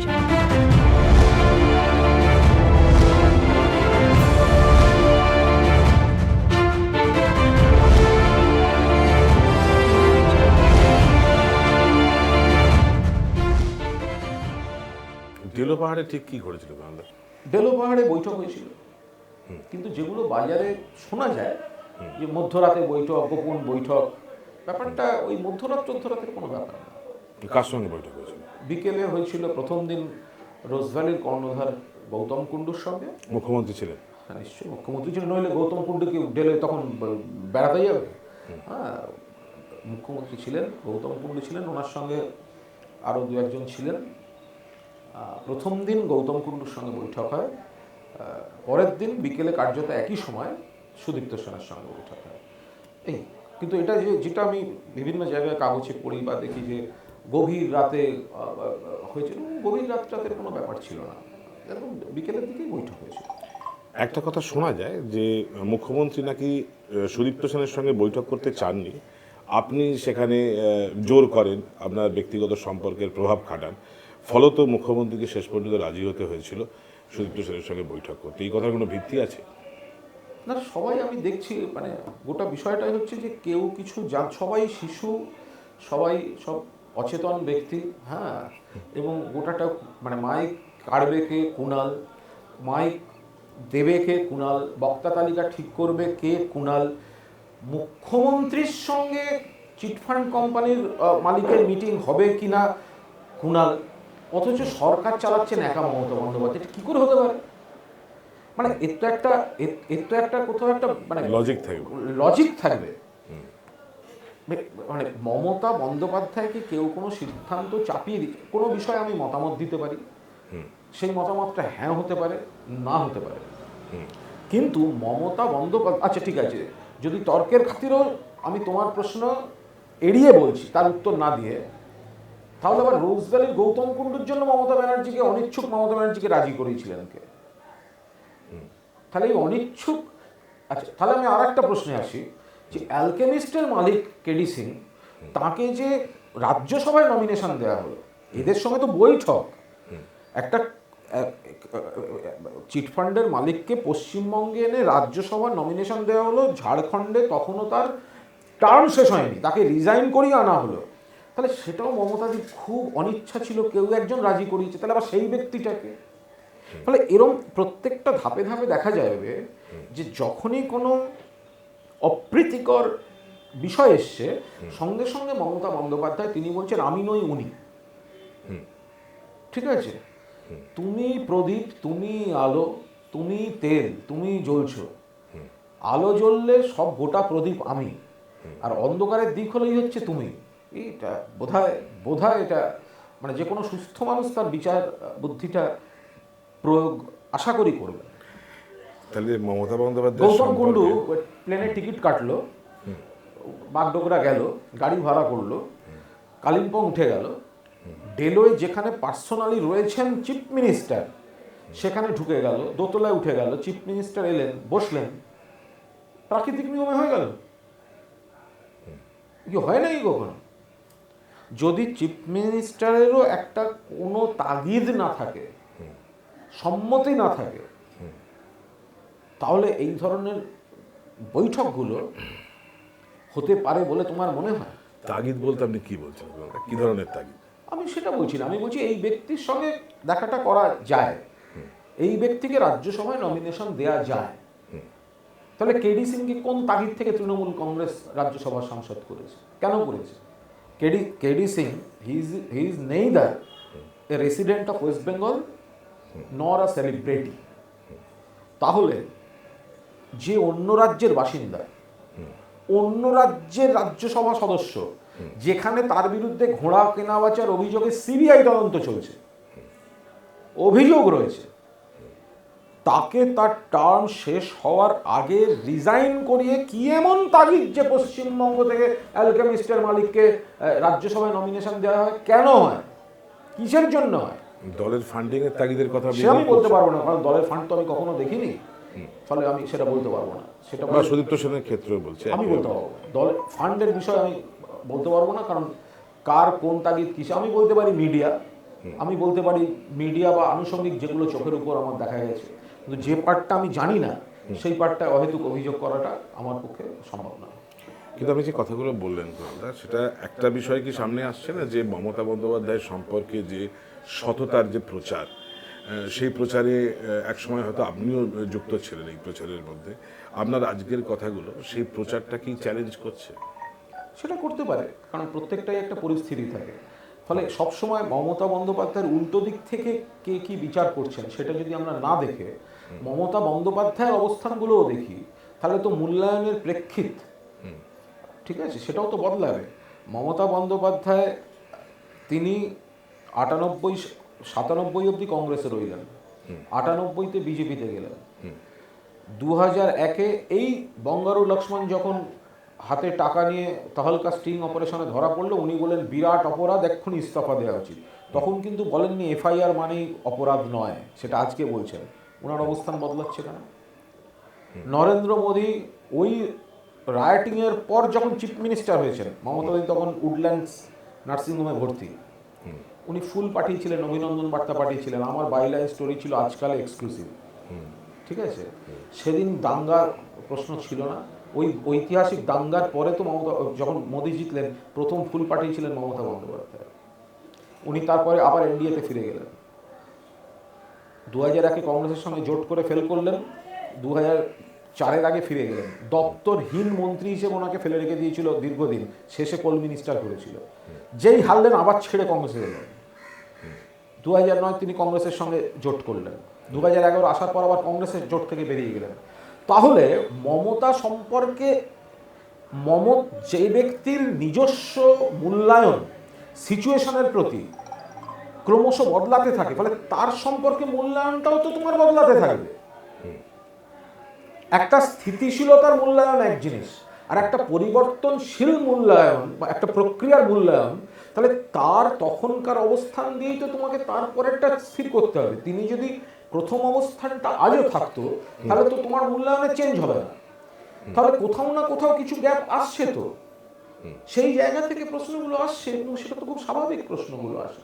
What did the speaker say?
ডেলো পাহাড়ে ঠিক কি ঘটেছিল বাংলা ডেলো পাহাড়ে বৈঠক হয়েছিল। কিন্তু যেগুলো বাজারে শোনা যায় যে মধ্যরাতে বৈঠক গোপন বৈঠক ব্যাপারটা ওই মধ্যরাত চোদ্দরাতের কোনো ব্যাপার না। কার সঙ্গে বৈঠক বিকেলে হয়েছিল প্রথম দিন রোজভ্যালির কর্ণধার গৌতম কুণ্ডুর সঙ্গে। মুখ্যমন্ত্রী ছিলেন। হ্যাঁ নিশ্চয়ই মুখ্যমন্ত্রী ছিল নইলে গৌতম কুণ্ডু কি ডেলে তখন বেড়াতে যাবে? হ্যাঁ মুখ্যমন্ত্রী ছিলেন গৌতম কুণ্ডু ছিলেন ওনার সঙ্গে আরও দু একজন ছিলেন। প্রথম দিন গৌতম কুণ্ডুর সঙ্গে বৈঠক হয় পরের দিন বিকেলে কার্যত একই সময় সুদীপ্ত সেনার সঙ্গে বৈঠক হয়। এই কিন্তু এটা যে যেটা আমি বিভিন্ন জায়গায় কাগজে পড়ি বা দেখি যে গভীর রাতে হয়েছিল গভীর রাত রাতের কোনো ব্যাপার ছিল না। একদম বিকেলের দিকেই বৈঠক হয়েছিল। একটা কথা শোনা যায় যে মুখ্যমন্ত্রী নাকি সুদীপ্ত সেনের সঙ্গে বৈঠক করতে চাননি। আপনি সেখানে জোর করেন আপনার ব্যক্তিগত সম্পর্কের প্রভাব খাটান। ফলত মুখ্যমন্ত্রীকে শেষ পর্যন্ত রাজি হতে হয়েছিল সুদীপ্ত সেনের সঙ্গে বৈঠক করতে। এই কথার কোনো ভিত্তি আছে? না সবাই আমি দেখছি মানে গোটা বিষয়টাই হচ্ছে যে কেউ কিছু জান সবাই শিশু সবাই সব অচেতন ব্যক্তি হ্যাঁ এবং গোটাটা মানে মাইক কাড়বে কে কুণাল মাইক দেবে কে কুণাল বক্তা তালিকা ঠিক করবে কে কুণাল। মুখ্যমন্ত্রীর সঙ্গে চিটফান্ড কোম্পানির মালিকের মিটিং হবে কি না কুণাল অথচ সরকার চালাচ্ছেন একা মমতা বন্দ্যোপাধ্যায় এটা কী করে হতে পারে? মানে এর তো একটা এর- এর তো একটা কোথাও একটা মানে লজিক থাকবে। লজিক থাকবে। মানে মমতা বন্দ্যোপাধ্যায়কে কেউ কোনো সিদ্ধান্ত চাপিয়ে দিচ্ছে কোনো বিষয়ে আমি মতামত দিতে পারি। সেই মতামতটা হ্যাঁ হতে পারে না হতে পারে। কিন্তু মমতা বন্দ্যোপাধ্যায় আচ্ছা ঠিক আছে যদি তর্কের খাতিরও আমি তোমার প্রশ্ন এড়িয়ে বলছি তার উত্তর না দিয়ে তাহলে আবার রোজভ্যালির গৌতম কুণ্ডুর জন্য মমতা ব্যানার্জিকে অনিচ্ছুক মমতা ব্যানার্জিকে রাজি করিয়েছিলেন কে? তাহলে এই অনিচ্ছুক আচ্ছা তাহলে আমি আর একটা প্রশ্নে আসি। যে অ্যালকেমিস্টের মালিক কেডি সিং, তাকে যে রাজ্যসভায় নমিনেশন দেওয়া হলো, এদের সঙ্গে তো বৈঠক একটা চিটফান্ডের মালিককে পশ্চিমবঙ্গে এনে রাজ্যসভার নমিনেশন দেওয়া হলো, ঝাড়খণ্ডে তখনও তার টার্ম শেষ হয়নি, তাকে রিজাইন করিয়ে আনা হলো। তাহলে সেটাও মমতাদির খুব অনিচ্ছা ছিল, কেউ একজন রাজি করিয়েছে, তাহলে আবার সেই ব্যক্তিটাকে? ফলে এরম প্রত্যেকটা ধাপে ধাপে দেখা যাবে যে যখনই কোনো অপ্রীতিকর বিষয় এসছে। সঙ্গে সঙ্গে মমতা বন্দ্যোপাধ্যায় তিনি বলছেন আমি নই উনি। ঠিক আছে? তুমি প্রদীপ তুমি আলো তুমি তেল তুমি জ্বলছো। আলো জ্বললে সব গোটা প্রদীপ আমি। আর অন্ধকারের দিক হলেই হচ্ছে তুমি। এইটা বোধহয় বোধহয় এটা মানে যে কোনো সুস্থ মানুষ তার বিচার বুদ্ধিটা প্রয়োগ আশা করি করবে। তাহলে মমতা বন্দ্যোপাধ্যায় গৌতম কুণ্ডু প্লেনের টিকিট কাটলো। বাগডোগরা গেল গাড়ি ভাড়া করল কালিম্পং উঠে গেল। ডেলোয় যেখানে পার্সোনালি রয়েছেন চিফ মিনিস্টার সেখানে ঢুকে গেল দোতলায় উঠে গেল চিফ মিনিস্টার এলেন বসলেন। প্রাকৃতিক নিয়মে হয়ে গেল। কি হয় নাকি কখনো? যদি চিফ মিনিস্টারেরও একটা কোনো তাগিদ না থাকে সম্মতি না থাকে তাহলে এই ধরনের বৈঠকগুলো হতে পারে বলে তোমার মনে হয়? তাগিদ বলতে আপনি কি বলছেন? কি ধরনের তাগিদ? আমি সেটা বলছি না আমি বলছি এই ব্যক্তির সঙ্গে দেখাটা করা যায়। এই ব্যক্তিকে রাজ্যসভায় নমিনেশন দেয়া যায়। তাহলে কেডি সিংকে কোন তাগিদ থেকে তৃণমূল কংগ্রেস রাজ্যসভার সাংসদ করেছে? কেন করেছে? KD KD Singh he is he is neither a resident of West Bengal nor a celebrity তাহলে যে অন্য রাজ্যের বাসিন্দা অন্য রাজ্যের রাজ্যসভা সদস্য যেখানে তার বিরুদ্ধে ঘোড়া কেনাবেচার অভিযোগে সিবিআই তদন্ত চলছে অভিযোগ রয়েছে তাকে তার টার্ম শেষ হওয়ার আগে রিজাইন করিয়ে কি এমন তাগিদ যে পশ্চিমবঙ্গ থেকে অ্যালকেমিস্টের মালিককে রাজ্যসভায় নমিনেশন দেওয়া হয়? কেন হয়? কিসের জন্য হয়? দলের ফান্ডিং এর তাগিদের কথা সে আমি বলতে পারব না কারণ দলের ফান্ড তো আমি কখনো দেখিনি। ফলে আমি সেটা বলতে পারব না। সেটা বা সুদীপ্ত সেনের ক্ষেত্রেও বলছে আমি বলতে পারব দল ফান্ডের বিষয়ে আমি বলতে পারব না কারণ কার কোন তাগিদ কিসে আমি বলতে পারি মিডিয়া। আমি বলতে পারি মিডিয়া বা আনুষঙ্গিক যেগুলো চোখের উপর আমার দেখা গেছে। কিন্তু যে পার্টটা আমি জানি না সেই পার্টটা অহেতুক অভিযোগ করাটা আমার পক্ষে সম্ভব না। কিন্তু আপনি যে কথাগুলো বললেন দাদা সেটা একটা বিষয় কি সামনে আসছে না? যে মমতা বন্দ্যোপাধ্যায় সম্পর্কে যে সততার যে প্রচার সেই প্রচারে একসময় হয়তো আপনিও যুক্ত ছিলেন এই প্রচারের মধ্যে। আপনার আজকের কথাগুলো সেই প্রচারটা কি চ্যালেঞ্জ করছে? সেটা করতে পারে কারণ প্রত্যেকটাই একটা পরিস্থিতি থাকে। ফলে সবসময় মমতা বন্দ্যোপাধ্যায়ের উল্টো দিক থেকে কে কি বিচার করছেন সেটা যদি আমরা না দেখে মমতা বন্দ্যোপাধ্যায়ের অবস্থানগুলোও দেখি তাহলে তো মূল্যায়নের প্রেক্ষিত। ঠিক আছে সেটাও তো বদলাবে। মমতা বন্দ্যোপাধ্যায় তিনি আটানব্বই সাতানব্বই অবধি কংগ্রেসে রইলেন। আটানব্বইতে বিজেপিতে গেলেন। দু হাজার একে এই বঙ্গারু লক্ষ্মণ যখন হাতে টাকা নিয়ে তহলকা স্টিং অপারেশনে ধরা পড়ল উনি বলেন বিরাট অপরাধ এক্ষুনি ইস্তফা দেওয়া উচিত। তখন কিন্তু বলেননি এফআইআর মানেই অপরাধ নয়। সেটা আজকে বলছেন। ওনার অবস্থান বদলাচ্ছে কেন? নরেন্দ্র মোদী ওই রাইটিং এর পর যখন চিফ মিনিস্টার হয়েছেন মমতা তখন উডল্যান্ডস নার্সিংহোমে ভর্তি। উনি ফুল পাঠিয়েছিলেন, অভিনন্দন বার্তা পাঠিয়েছিলেন। আমার বাইলাইন স্টোরি ছিল আজকাল এক্সক্লুসিভ ঠিক আছে? সেদিন দাঙ্গার প্রশ্ন ছিল না। ওই ঐতিহাসিক দাঙ্গার পরে তো মমতা, যখন মোদী জিতলেন, প্রথম ফুল পাঠিয়েছিলেন মমতা বন্দ্যোপাধ্যায়। উনি তারপরে আবার এনডিএতে ফিরে গেলেন। দু হাজার একে কংগ্রেসের সঙ্গে জোট করে ফেল করলেন। দু হাজার চারের আগে ফিরে গেলেন। দপ্তরহীন মন্ত্রী হিসেবে ওনাকে ফেলে রেখে দিয়েছিল দীর্ঘদিন। শেষে কোল মিনিস্টার করেছিল। যেই হারলেন, আবার ছেড়ে কংগ্রেসে গেলেন। দু হাজার নয় তিনি কংগ্রেসের সঙ্গে জোট করলেন। দু হাজার এগারো আসার পর আবার কংগ্রেসের জোট থেকে বেরিয়ে গেলেন। তাহলে মমতা সম্পর্কে মম যে ব্যক্তির নিজস্ব মূল্যায়ন, সিচুয়েশনের প্রতি ক্রমশ বদলাতে থাকে, ফলে তার সম্পর্কে মূল্যায়নটাও তো তোমার বদলাতে থাকবে। একটা স্থিতিশীলতার মূল্যায়ন এক জিনিস, আর একটা পরিবর্তনশীল মূল্যায়ন বা একটা প্রক্রিয়ার মূল্যায়ন, তাহলে তার তখনকার অবস্থান দিয়েই তো তোমাকে তারপরেরটা স্থির করতে হবে। তিনি যদি প্রথম অবস্থানটা আজও থাকতো, তাহলে তো তোমার মূল্যায়নে চেঞ্জ হবে না। তাহলে কোথাও না কোথাও কিছু গ্যাপ আসছে তো। সেই জায়গা থেকে প্রশ্নগুলো আসছে, এবং সেটা তো খুব স্বাভাবিক প্রশ্নগুলো আসে।